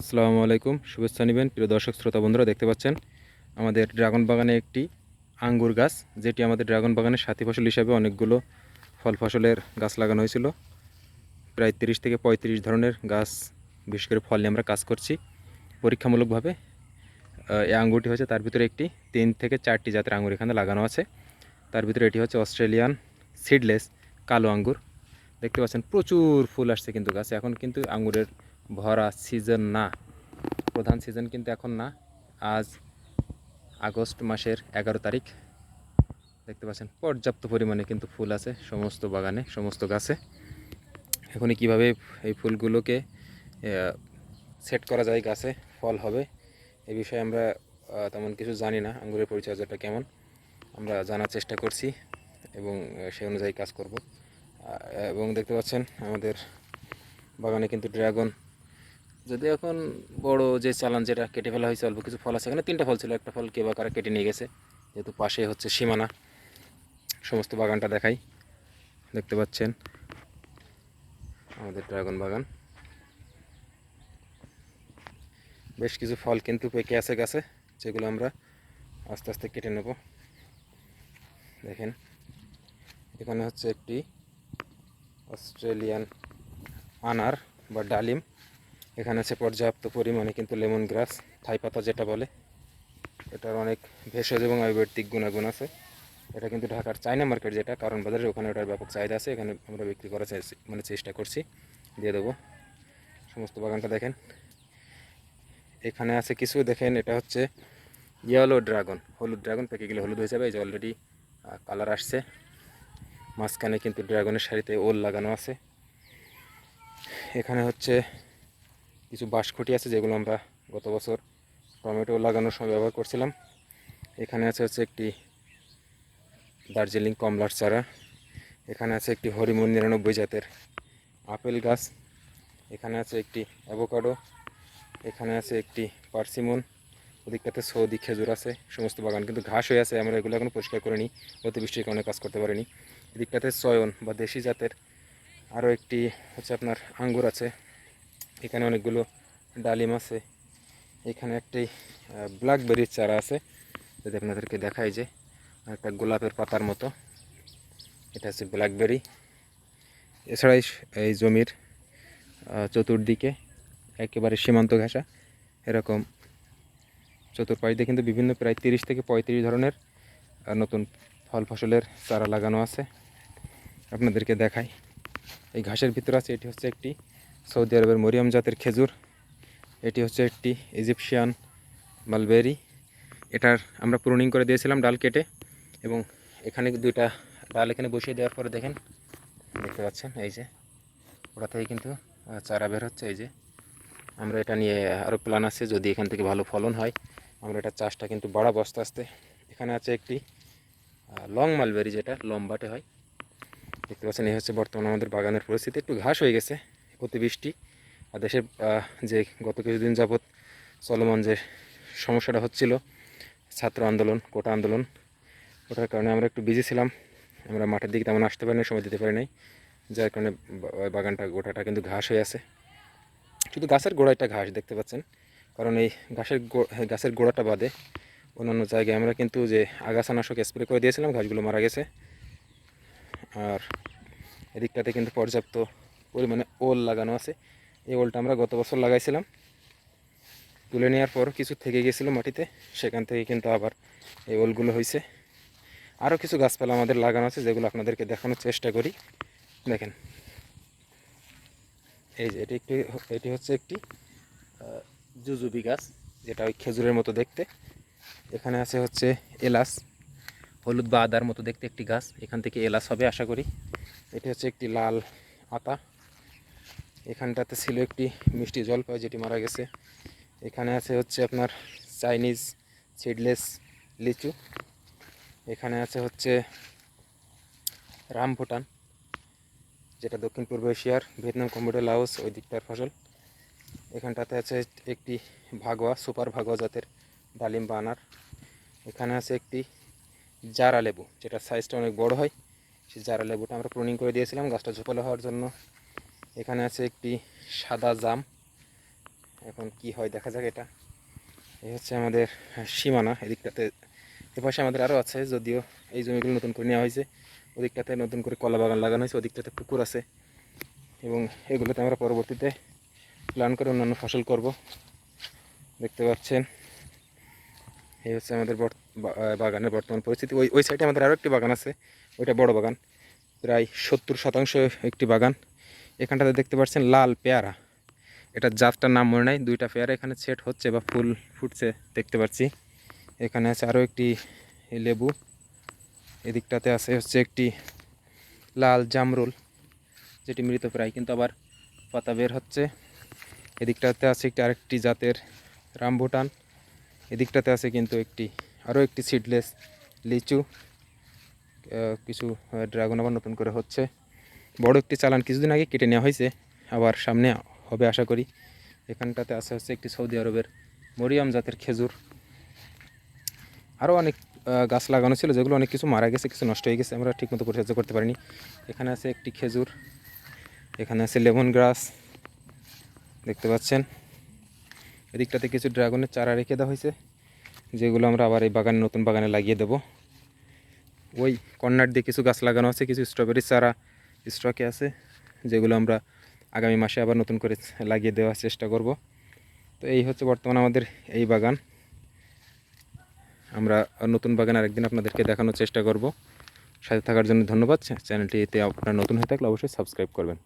আসসালামু আলাইকুম, শুভেচ্ছা নেবেন। প্রিয় দর্শক, শ্রোতা, বন্ধুরা, দেখতে পাচ্ছেন? আমাদের ড্রাগন বাগানে একটি আঙ্গুর গাছ, যেটি আমাদের ড্রাগন বাগানের সাথী ফসল হিসাবে অনেকগুলো ফল ফসলের গাছ লাগানো হয়েছিল। প্রায় তিরিশ থেকে পঁয়ত্রিশ ধরনের গাছ, বিশেষ করে ফল নিয়ে আমরা কাজ করছি। পরীক্ষামূলকভাবে এই আঙ্গুরটি হচ্ছে তার ভিতরে একটি তিন থেকে চারটি জাতের আঙ্গুর এখানে লাগানো আছে। তার ভিতরে এটি হচ্ছে অস্ট্রেলিয়ান সিডলেস কালো আঙ্গুর। দেখতে পাচ্ছেন, প্রচুর ফুল আসছে কিন্তু গাছে। এখন কিন্তু আঙ্গুরের ভরা সিজন না। প্রধান সিজন কিন্তু এখন না। আজ আগস্ট মাসের এগারো তারিখ। দেখতে পাচ্ছেন, পর্যাপ্ত পরিমাণে কিন্তু ফুল আছে, সমস্ত বাগানে, সমস্ত গাছে। এখনই কীভাবে এই ফুলগুলোকে সেট করা যায়, গাছে ফল হবে, এ বিষয়ে আমরা তেমন কিছু জানি না। আঙ্গুরের পরিচর্যাটা কেমন, আমরা জানার চেষ্টা করছি এবং সেই অনুযায়ী কাজ করব। এবং দেখতে পাচ্ছেন, আমাদের বাগানে কিন্তু ড্রাগন যদি এখন বড় যে চালান যেটা কেটে ফেলা হয়েছে, অল্প কিছু ফল আছে, এখানে তিনটা ফল ছিল। একটা ফল কে বা কারা কেটে নিয়ে গেছে, যেহেতু পাশে হচ্ছে সীমানা, সমস্ত বাগানটা দেখাই। দেখতে পাচ্ছেন আমাদের ড্রাগন বাগান। বেশ কিছু ফল কিন্তু পেকে আছে গাছে, যেগুলো আমরা আস্তে আস্তে কেটে নেব। দেখেন, এখানে হচ্ছে একটি অস্ট্রেলিয়ান আনার বা ডালিম। এখানে আছে পর্যাপ্ত পরিমাণে কিন্তু লেমন গ্রাস থাই পাতা যেটা বলে। এটার অনেক ভেষজ এবং আয়ুর্বেদিক গুণাগুণ আছে। এটা কিন্তু ঢাকার চায়না মার্কেট যেটা, কারণ বাজারে ওখানে ওটার ব্যাপক চাহিদা আছে। এখানে আমরা বিক্রি করার মানে চেষ্টা করছি। দিয়ে দেবো। সমস্ত বাগানটা দেখেন। এখানে আছে কিছু, দেখেন, এটা হচ্ছে ইয়েলো ড্রাগন হলুদ ড্রাগন পেকে গেলে হলুদ হয়ে যাবে। এই যে অলরেডি কালার আসছে। মাঝখানে কিন্তু ড্রাগনের সারিতে ওল লাগানো আছে। এখানে হচ্ছে কিছু বাঁশখুঁটি আছে যেগুলো আমরা গত বছর টমেটো লাগানোর সময় ব্যবহার করছিলাম। এখানে আছে হচ্ছে একটি দার্জিলিং কমলার চারা। এখানে আছে একটি হরিমন নিরানব্বই জাতের আপেল গাছ। এখানে আছে একটি অ্যাভোকাডো। এখানে আছে একটি পার্সিমন। ওদিকটাতে সৌদি খেজুর আছে, সমস্ত বাগান। কিন্তু ঘাস হয়ে আছে, আমরা এগুলো এখনও পরিষ্কার করিনি, অতিবৃষ্টির কারণে কাজ করতে পারিনি। এদিকটাতে চয়ন বা দেশি জাতের আরও একটি হচ্ছে আপনার আঙ্গুর আছে এখানে অনেকগুলো ডালিম আছে। এখানে একটি ব্ল্যাকবেরির চারা আছে। যদি আপনাদেরকে দেখাই যে, একটা গোলাপের পাতার মতো। এটা হচ্ছে ব্ল্যাকবেরি এছাড়া এই জমির চতুর্দিকে একেবারে সীমান্ত ঘেঁষা। এরকম চতুর্পাশ দিয়ে কিন্তু বিভিন্ন প্রায় তিরিশ থেকে পঁয়ত্রিশ ধরনের নতুন ফল ফসলের চারা লাগানো আছে। আপনাদেরকে দেখাই। এই ঘাসের ভিতরে আছে, এটি হচ্ছে একটি সৌদি আরবের মরিয়াম জাতের খেজুর। এটি হচ্ছে একটি ইজিপশিয়ান মালবেরি। এটার আমরা প্রুনিং করে দিয়েছিলাম ডাল কেটে এবং এখানে দুইটা ডাল এখানে বসিয়ে দেওয়ার পরে দেখেন, দেখতে পাচ্ছেন, এই যে ওটা থেকে কিন্তু চারা বের হচ্ছে, এই যে। আমরা এটা নিয়ে আরও প্ল্যান আছে, যদি এখান থেকে ভালো ফলন হয়, আমরা এটা চাষটা কিন্তু বাড়াবো আস্তে আস্তে। এখানে আছে একটি লং মালবেরি যেটা লম্বাটে হয়। দেখতে পাচ্ছেন, এই হচ্ছে বর্তমানে আমাদের বাগানের পরিস্থিতি। একটু ঘাস হয়ে গেছে। অতিবৃষ্টি আর দেশের যে গত কিছুদিন যাবৎ চলমান যে সমস্যাটা হচ্ছিল ছাত্র আন্দোলন, কোটা আন্দোলন, ওটার কারণে আমরা একটু বিজি ছিলাম। আমরা মাঠের দিকে তেমন আসতে পারি নাই সময় দিতে পারি নাই যার কারণে বাগানটা, গোটাটা কিন্তু ঘাস হয়ে আছে। শুধু গাছের গোড়াটা ঘাস, দেখতে পাচ্ছেন। কারণ এই ঘাসের গাছের গোড়াটা বাদে অন্যান্য জায়গায় আমরা কিন্তু যে আগাছানাশক স্প্রে করে দিয়েছিলাম, ঘাসগুলো মারা গেছে। আর এদিকটাতে কিন্তু পর্যাপ্ত পরিমাণে ওল লাগানো আছে। এই ওলটা আমরা গত বছর লাগাইছিলাম। তুলে নেওয়ার পর কিছু থেকে গেছিল মাটিতে, সেখান থেকে কিন্তু আবার এই ওলগুলো হয়েছে আরও কিছু গাছপালা আমাদের লাগানো আছে, যেগুলো আপনাদেরকে দেখানোর চেষ্টা করি। দেখেন। এই যে এটি একটি, এটি হচ্ছে একটি জুজুবি গাছ, যেটা ওই খেজুরের মতো দেখতে। এখানে আছে হচ্ছে এলাচ, হলুদ বা আদার মতো দেখতে একটি গাছ। এখান থেকে এলাচ হবে আশা করি। এটি হচ্ছে একটি লাল আতা। এখানটাতে ছিল একটি মিষ্টি জলপাই যেটি মারা গেছে। এখানে আছে হচ্ছে আপনার চাইনিজ সিডলেস লিচু। এখানে আছে হচ্ছে রামভুটান, যেটা দক্ষিণ পূর্ব এশিয়ার ভিয়েতনাম, কম্বোডিয়া, লাওস, ওই দিকটার ফসল। এখানটাতে আছে একটি ভাগোয়া সুপার ভাগোয়া জাতের ডালিম বা আনার। এখানে আছে একটি জারা লেবু যেটা সাইজটা অনেক বড় হয়। সেই জারা লেবুটা আমরা প্রুনিং করে দিয়েছিলাম, গাছটা ঝোপালো হওয়ার জন্য। এখানে আছে একটি সাদা জাম। এখন কি হয় দেখা যাক এটা। এই হচ্ছে আমাদের সীমানা, এদিকটাতে। এপাশে আমাদের আরও আছে, যদিও এই জমিগুলো নতুন করে নেওয়া হয়েছে। ওদিকটাতে নতুন করে কলা বাগান লাগানো হয়েছে, ওদিকটাতে পুকুর আছে। এবং এগুলোতে আমরা পরবর্তীতে প্ল্যান করে অন্যান্য ফসল করব। দেখতে পাচ্ছেন এই হচ্ছে আমাদের বাগানের বর্তমান পরিস্থিতি। ওই ওই সাইডে আমাদের আরও একটি বাগান আছে, ওইটা বড় বাগান। প্রায় সত্তর শতাংশ একটি বাগান। এখানটাতে দেখতে পাচ্ছেন লাল পেয়ারা। এটা জাতটার নাম মনে নাই, দুইটা পেয়ারা এখানে সেট হচ্ছে বা ফুল ফুটছে দেখতে পাচ্ছি। এখানে আছে আরও একটি লেবু, এদিকটাতে আছে হচ্ছে একটি লাল জামরুল, যেটি মৃত প্রায়, কিন্তু আবার পাতা বের হচ্ছে। এদিকটাতে আছে একটি আরেকটি জাতের রামভুটান, এদিকটাতে আছে কিন্তু একটি আরও একটি সিডলেস লিচু কিছু ড্রাগন আবার নতুন করে হচ্ছে। বড় একটি চালান কিছুদিন আগে কেটে নেওয়া হয়েছে, আবার সামনে হবে আশা করি। এখানটাতে আছে হচ্ছে একটি সৌদি আরবের মরিয়াম জাতের খেজুর। আরও অনেক গাছ লাগানো ছিল, যেগুলো অনেক কিছু মারা গেছে, কিছু নষ্ট হয়ে গেছে, আমরা ঠিকমতো পরিচর্যা করতে পারিনি। এখানে আছে একটি খেজুর, এখানে আছে লেমন গ্রাস, দেখতে পাচ্ছেন। এদিকটাতে কিছু ড্রাগনের চারা রেখে দেওয়া হয়েছে, যেগুলো আমরা আবার এই বাগানে, নতুন বাগানে লাগিয়ে দেব। ওই কর্নার দিয়ে কিছু গাছ লাগানো আছে, কিছু স্ট্রবেরি চারা স্টকে আছে, যেগুলো আমরা আগামী মাসে আবার নতুন করে লাগিয়ে দেওয়ার চেষ্টা করব। তো এই হচ্ছে বর্তমান আমাদের এই বাগান। আমরা নতুন বাগান আরেকদিন আপনাদেরকে দেখানোর চেষ্টা করব। সাথে থাকার জন্য ধন্যবাদ। চ্যানেলটিতে আপনারা নতুন হয়ে থাকলে অবশ্যই সাবস্ক্রাইব করবেন।